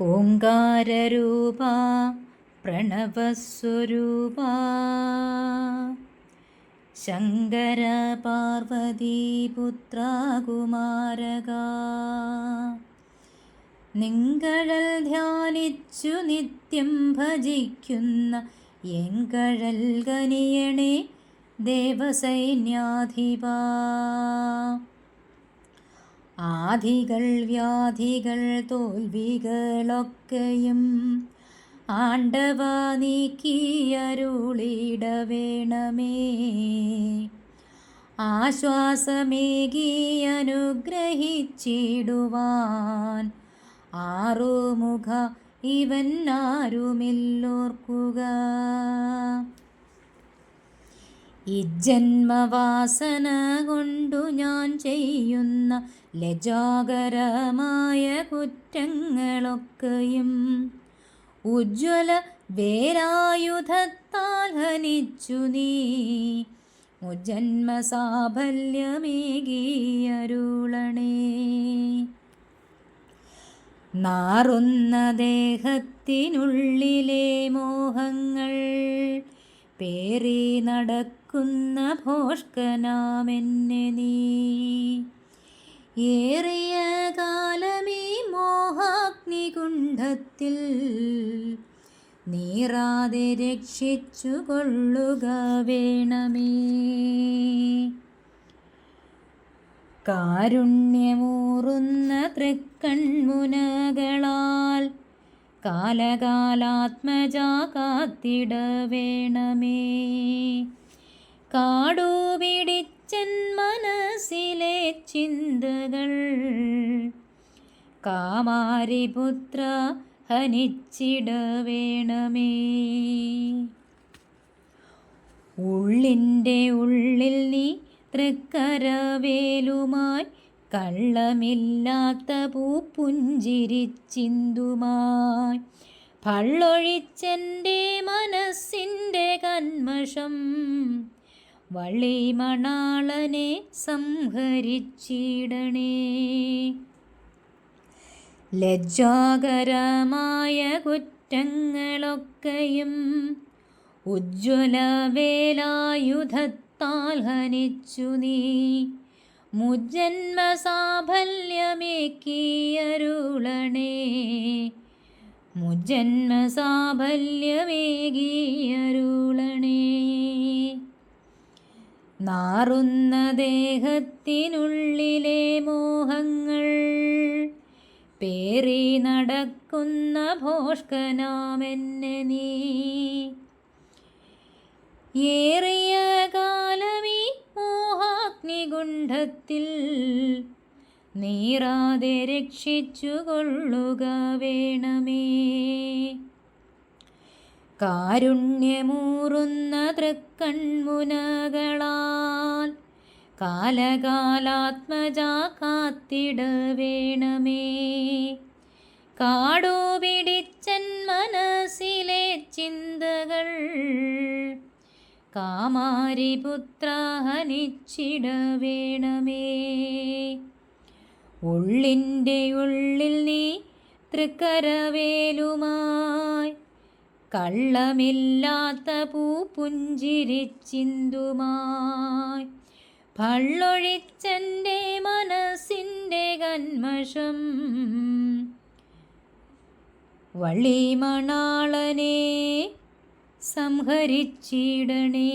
ഓങ്കാരൂപ പ്രണവസ്വരൂപ. ശങ്കര പാർവതീപുത്ര കുമാരക നിങ്കഴൽ ധ്യാനിച്ചു നിത്യം ഭജിക്കുന്ന എങ്കഴൽ ഗനിയണേ ദേവസൈന്യാധിപ. ആധികൾ വ്യാധികൾ തോൽവികളൊക്കെയും ആണ്ടവ നീക്കിയരുളിടവേണമേ ആശ്വാസമേകി അനുഗ്രഹിച്ചിടുവാൻ ആറുമുഖ ഇവൻ ആരുമില്ലോർക്കുക. ഇജന്മവാസന കൊണ്ടു ഞാൻ ചെയ്യുന്ന ലജാകരമായ കുറ്റങ്ങളൊക്കെയും ഉജ്ജ്വല വേരായുധത്താൽ ഹനിച്ചു നീ. ജന്മസാഫല്യമേകീയരുളണേ നാറുന്ന ദേഹത്തിനുള്ളിലെ മോഹങ്ങൾ പേറി നടക്കുന്ന ഭോഷ്കനാമെന്നെ നീ. ഏറിയ കാലമീ മോഹാഗ്നികുണ്ഠത്തിൽ നീറാതെ രക്ഷിച്ചു കൊള്ളുക വേണമേ. കാരുണ്യമൂറുന്ന തൃക്കൺമുനകളാൽ കാലകാലാത്മജ കാടുപിടിച്ചൻ മനസ്സിലെ ചിന്തകൾ കാമാരിപുത്ര ഹനിച്ചിടവേണമേ. ഉള്ളിന്റെ ഉള്ളിൽ നീ തൃക്കരവേലുമായി കള്ളമില്ലാത്ത പൂപ്പുഞ്ചിരിച്ചിന്തുമായി പള്ളൊഴിച്ചെന്റെ മനസ്സിന്റെ കന്മഷം വള്ളിമണാളനെ സംഹരിച്ചിടണേ. ലജ്ജാകരമായ കുറ്റങ്ങളൊക്കെയും ഉജ്ജ്വല വേലായുധത്താൽ ഹനിച്ചു നീ. മുജന്മ സാഫല്യമേക്കിയരുളണേ മുജന്മ സാഫല്യമേകിയരുളണേ നാറുന്ന ദേഹത്തിനുള്ളിലെ മോഹങ്ങൾ പേറി നടക്കുന്ന ഭോഷ്കനാമെന്നെ നീ. ഏറിയ കാലമീ മോഹാഗ്നികുണ്ഠത്തിൽ നീറാതെ രക്ഷിച്ചു കൊള്ളുക വേണമേ. കാരുണ്യമൂറുന്ന തൃക്കൺമുനകളാൽ കാലകാലാത്മജാ കാത്തിടവേണമേ വേണമേ. കാടു മനസ്സിലെ ചിന്തകൾ കാമാരിപുത്ര ഹനിച്ചിട ഉള്ളിന്റെ ഉള്ളിൽ നീ തൃക്കരവേലുമായി കള്ളമില്ലാത്ത പൂപുഞ്ചിരിച്ചിന്തുമായി. ഭള്ളൊഴിച്ചെന്റെ മനസ്സിന്റെ കന്മഷം വള്ളിമണാളനെ സംഹരിച്ചിടണേ.